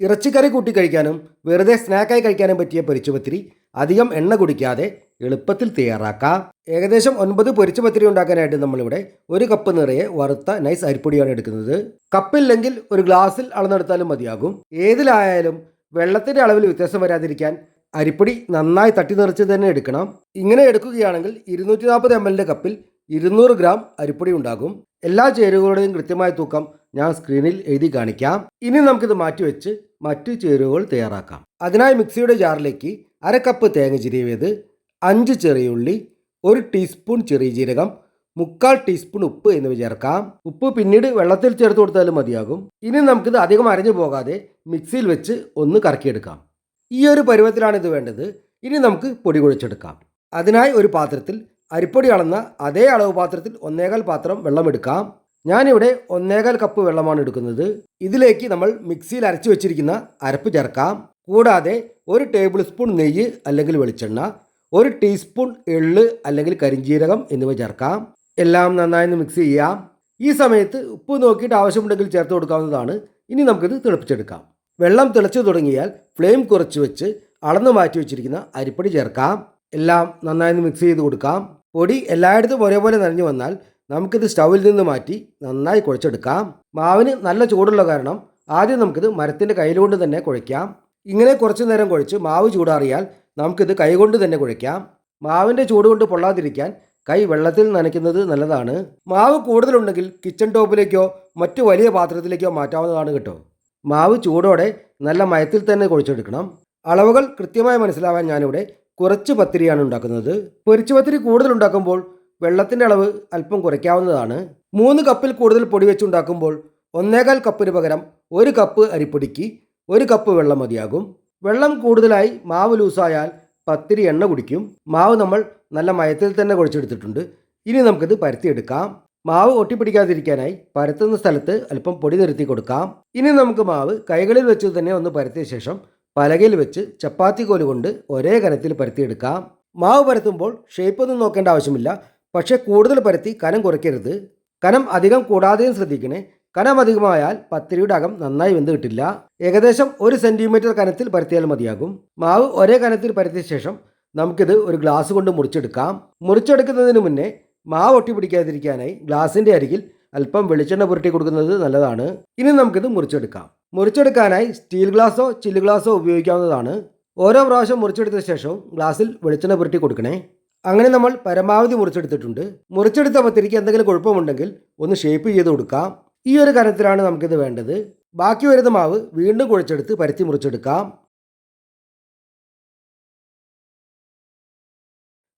ഇറച്ചിക്കറി കൂട്ടി കഴിക്കാനും വെറുതെ സ്നാക്കായി കഴിക്കാനും പറ്റിയ പൊരിച്ചുപത്തിരി അധികം എണ്ണ കുടിക്കാതെ എളുപ്പത്തിൽ തയ്യാറാക്കാം. ഏകദേശം ഒൻപത് പൊരിച്ചുപത്തിരി ഉണ്ടാക്കാനായിട്ട് നമ്മളിവിടെ ഒരു കപ്പ് നിറയെ വറുത്ത നൈസ് അരിപ്പൊടിയാണ് എടുക്കുന്നത്. കപ്പില്ലെങ്കിൽ ഒരു ഗ്ലാസ്സിൽ അളന്നെടുത്താലും മതിയാകും. ഏതിലായാലും വെള്ളത്തിന്റെ അളവിൽ വ്യത്യാസം വരാതിരിക്കാൻ അരിപ്പൊടി നന്നായി തട്ടി നിറച്ച് തന്നെ എടുക്കണം. ഇങ്ങനെ എടുക്കുകയാണെങ്കിൽ ഇരുന്നൂറ്റി നാൽപ്പത് എം എല്ലിന്റെ കപ്പിൽ ഇരുന്നൂറ് ഗ്രാം അരിപ്പൊടി ഉണ്ടാകും. എല്ലാ ചേരുവകളുടെയും കൃത്യമായ തൂക്കം ഞാൻ സ്ക്രീനിൽ എഴുതി കാണിക്കാം. ഇനി നമുക്കിത് മാറ്റിവെച്ച് മറ്റ് ചേരുവകൾ തയ്യാറാക്കാം. അതിനായി മിക്സിയുടെ ജാറിലേക്ക് അര കപ്പ് തേങ്ങ ചിരിയത് അഞ്ച് ചെറിയുള്ളി ഒരു ടീസ്പൂൺ ചെറിയ ജീരകം മുക്കാൽ ടീസ്പൂൺ ഉപ്പ് എന്നിവ ചേർക്കാം. ഉപ്പ് പിന്നീട് വെള്ളത്തിൽ ചേർത്ത് കൊടുത്താലും മതിയാകും. ഇനി നമുക്കിത് അധികം അരഞ്ഞു പോകാതെ മിക്സിയിൽ വെച്ച് ഒന്ന് കറക്കിയെടുക്കാം. ഈ ഒരു പരുവത്തിലാണ് ഇത് വേണ്ടത്. ഇനി നമുക്ക് പൊടി കുഴച്ചെടുക്കാം. അതിനായി ഒരു പാത്രത്തിൽ അരിപ്പൊടി അളന്ന അതേ അളവ് പാത്രത്തിൽ ഒന്നേകാൽ പാത്രം വെള്ളം എടുക്കാം. ഞാനിവിടെ ഒന്നേകാൽ കപ്പ് വെള്ളമാണ് എടുക്കുന്നത്. ഇതിലേക്ക് നമ്മൾ മിക്സിയിൽ അരച്ചു വെച്ചിരിക്കുന്ന അരപ്പ് ചേർക്കാം. കൂടാതെ ഒരു ടേബിൾ സ്പൂൺ നെയ്യ് അല്ലെങ്കിൽ വെളിച്ചെണ്ണ ഒരു ടീസ്പൂൺ എള്ള് അല്ലെങ്കിൽ കരിഞ്ജീരകം എന്നിവ ചേർക്കാം. എല്ലാം നന്നായി മിക്സ് ചെയ്യാം. ഈ സമയത്ത് ഉപ്പ് നോക്കിയിട്ട് ആവശ്യമുണ്ടെങ്കിൽ ചേർത്ത് കൊടുക്കാവുന്നതാണ്. ഇനി നമുക്കിത് തിളപ്പിച്ചെടുക്കാം. വെള്ളം തിളച്ചു തുടങ്ങിയാൽ ഫ്ലെയിം കുറച്ച് വെച്ച് അളന്ന് മാറ്റി വെച്ചിരിക്കുന്ന അരിപ്പൊടി ചേർക്കാം. എല്ലാം നന്നായി മിക്സ് ചെയ്ത് കൊടുക്കാം. പൊടി എല്ലായിടത്തും ഒരേപോലെ നനഞ്ഞു വന്നാൽ നമുക്കിത് സ്റ്റൗവിൽ നിന്ന് മാറ്റി നന്നായി കുഴച്ചെടുക്കാം. മാവിന് നല്ല ചൂടുള്ള കാരണം ആദ്യം നമുക്കിത് മരത്തിന്റെ കയ്യിലുകൊണ്ട് തന്നെ കുഴയ്ക്കാം. ഇങ്ങനെ കുറച്ച് നേരം കുഴച്ച് മാവ് ചൂടാറിയാൽ നമുക്കിത് കൈകൊണ്ട് തന്നെ കുഴയ്ക്കാം. മാവിന്റെ ചൂട് കൊണ്ട് പൊള്ളാതിരിക്കാൻ കൈ വെള്ളത്തിൽ നനയ്ക്കുന്നത് നല്ലതാണ്. മാവ് കൂടുതലുണ്ടെങ്കിൽ കിച്ചൺ ടോപ്പിലേക്കോ മറ്റു വലിയ പാത്രത്തിലേക്കോ മാറ്റാവുന്നതാണ് കേട്ടോ. മാവ് ചൂടോടെ നല്ല മയത്തിൽ തന്നെ കുഴിച്ചെടുക്കണം. അളവുകൾ കൃത്യമായി മനസ്സിലാവാൻ ഞാനിവിടെ കുറച്ച് പത്തിരിയാണ് ഉണ്ടാക്കുന്നത്. പൊരിച്ചു പത്തിരി കൂടുതൽ ഉണ്ടാക്കുമ്പോൾ വെള്ളത്തിന്റെ അളവ് അല്പം കുറയ്ക്കാവുന്നതാണ്. മൂന്ന് കപ്പിൽ കൂടുതൽ പൊടി വെച്ചുണ്ടാക്കുമ്പോൾ ഒന്നേകാൽ കപ്പിന് പകരം ഒരു കപ്പ് അരിപ്പൊടിക്ക് ഒരു കപ്പ് വെള്ളം മതിയാകും. വെള്ളം കൂടുതലായി മാവ് ലൂസായാൽ പത്തിരി എണ്ണ കുടിക്കും. മാവ് നമ്മൾ നല്ല മയത്തിൽ തന്നെ കുഴച്ചെടുത്തിട്ടുണ്ട്. ഇനി നമുക്കിത് പരത്തിയെടുക്കാം. മാവ് ഒട്ടിപ്പിടിക്കാതിരിക്കാനായി പരത്തുന്ന സ്ഥലത്ത് അല്പം പൊടി നിരത്തി കൊടുക്കാം. ഇനി നമുക്ക് മാവ് കൈകളിൽ വെച്ച് തന്നെ ഒന്ന് പരത്തിയ ശേഷം പലകയിൽ വെച്ച് ചപ്പാത്തി കോൽ കൊണ്ട് ഒരേ കനത്തിൽ പരത്തിയെടുക്കാം. മാവ് പരത്തുമ്പോൾ ഷേപ്പ് ഒന്നും നോക്കേണ്ട ആവശ്യമില്ല. പക്ഷേ കൂടുതൽ പരത്തി കനം കുറയ്ക്കരുത്. കനം അധികം കൂടാതെയും ശ്രദ്ധിക്കണേ. കനം അധികമായാൽ പത്തിരിയുടെ അകം നന്നായി വെന്ത് കിട്ടില്ല. ഏകദേശം ഒരു സെന്റിമീറ്റർ കനത്തിൽ പരത്തിയാൽ മതിയാകും. മാവ് ഒരേ കനത്തിൽ പരത്തിയ ശേഷം നമുക്കിത് ഒരു ഗ്ലാസ് കൊണ്ട് മുറിച്ചെടുക്കാം. മുറിച്ചെടുക്കുന്നതിന് മുന്നേ മാവ് ഒട്ടി പിടിക്കാതിരിക്കാനായി ഗ്ലാസിന്റെ അരികിൽ അല്പം വെളിച്ചെണ്ണ പുരട്ടി കൊടുക്കുന്നത് നല്ലതാണ്. ഇനി നമുക്കിത് മുറിച്ചെടുക്കാം. മുറിച്ചെടുക്കാനായി സ്റ്റീൽ ഗ്ലാസോ ചില്ല് ഗ്ലാസോ ഉപയോഗിക്കാവുന്നതാണ്. ഓരോ പ്രാവശ്യം മുറിച്ചെടുത്ത ശേഷവും ഗ്ലാസ്സിൽ വെളിച്ചെണ്ണ പുരട്ടി കൊടുക്കണേ. അങ്ങനെ നമ്മൾ പരമാവധി മുറിച്ചെടുത്തിട്ടുണ്ട്. മുറിച്ചെടുത്ത പത്തിരിക്ക് എന്തെങ്കിലും കുഴപ്പമുണ്ടെങ്കിൽ ഒന്ന് ഷേപ്പ് ചെയ്ത് കൊടുക്കാം. ഈ ഒരു കനത്തിലാണ് നമുക്കിത് വേണ്ടത്. ബാക്കി വരുന്ന മാവ് വീണ്ടും കുഴച്ചെടുത്ത് പരത്തി മുറിച്ചെടുക്കാം.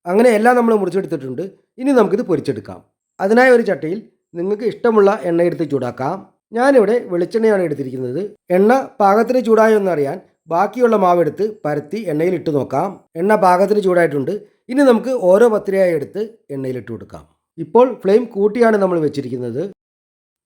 അങ്ങനെ എല്ലാം നമ്മൾ മുറിച്ചെടുത്തിട്ടുണ്ട്. ഇനി നമുക്കിത് പൊരിച്ചെടുക്കാം. അതിനായ ഒരു ചട്ടിയിൽ നിങ്ങൾക്ക് ഇഷ്ടമുള്ള എണ്ണ എടുത്ത് ചൂടാക്കാം. ഞാനിവിടെ വെളിച്ചെണ്ണയാണ് എടുത്തിരിക്കുന്നത്. എണ്ണ പാകത്തിന് ചൂടായോ എന്നറിയാൻ ബാക്കിയുള്ള മാവെടുത്ത് പരത്തി എണ്ണയിൽ ഇട്ട് നോക്കാം. എണ്ണ പാകത്തിന് ചൂടായിട്ടുണ്ട്. ഇനി നമുക്ക് ഓരോ പത്തിരിയായി എടുത്ത് എണ്ണയിലിട്ട് കൊടുക്കാം. ഇപ്പോൾ ഫ്ലെയിം കൂട്ടിയാണ് നമ്മൾ വെച്ചിരിക്കുന്നത്.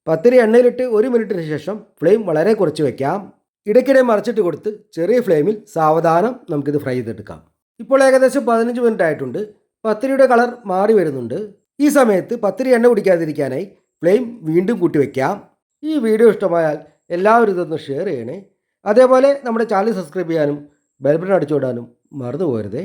പത്തിരി എണ്ണയിലിട്ട് ഒരു മിനിറ്റിന് ശേഷം ഫ്ലെയിം വളരെ കുറച്ച് വെക്കാം. ഇടയ്ക്കിടെ മറിച്ചിട്ട് കൊടുത്ത് ചെറിയ ഫ്ലെയിമിൽ സാവധാനം നമുക്കിത് ഫ്രൈ ചെയ്തെടുക്കാം. ഇപ്പോൾ ഏകദേശം പതിനഞ്ച് മിനിറ്റ് ആയിട്ടുണ്ട്. പത്തിരിയുടെ കളർ മാറി വരുന്നുണ്ട്. ഈ സമയത്ത് പത്തിരി എണ്ണ കുടിക്കാതിരിക്കാനായി ഫ്ലെയിം വീണ്ടും കൂട്ടി വയ്ക്കാം ഈ വീഡിയോ ഇഷ്ടമായാൽ എല്ലാവരും ഇതൊന്ന് ഷെയർ ചെയ്യണേ. അതേപോലെ നമ്മുടെ ചാനൽ സബ്സ്ക്രൈബ് ചെയ്യാനും ബെൽബട്ടൺ അടിച്ചു വിടാനും മറന്നു പോകരുതേ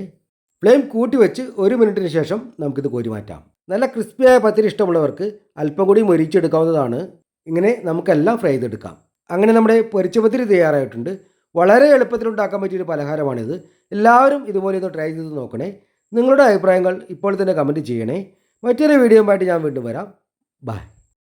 ഫ്ലെയിം കൂട്ടി വെച്ച് ഒരു മിനിറ്റിന് ശേഷം നമുക്കിത് കോരി മാറ്റാം നല്ല ക്രിസ്പിയായ പത്തിരി ഇഷ്ടമുള്ളവർക്ക് അല്പം കൂടി മൊരിച്ചെടുക്കാവുന്നതാണ്. ഇങ്ങനെ നമുക്കെല്ലാം ഫ്രൈ ചെയ്തെടുക്കാം. അങ്ങനെ നമ്മുടെ പൊരിച്ച പത്തിരി തയ്യാറായിട്ടുണ്ട്. വളരെ എളുപ്പത്തിൽ ഉണ്ടാക്കാൻ പറ്റിയൊരു പലഹാരമാണിത്. എല്ലാവരും ഇതുപോലെ ഒന്ന് ട്രൈ ചെയ്ത് നോക്കണേ. നിങ്ങളുടെ അഭിപ്രായങ്ങൾ ഇപ്പോൾ തന്നെ കമന്റ് ചെയ്യണേ. മറ്റൊരു വീഡിയോയുമായിട്ട് ഞാൻ വീണ്ടും വരാം. ബൈ.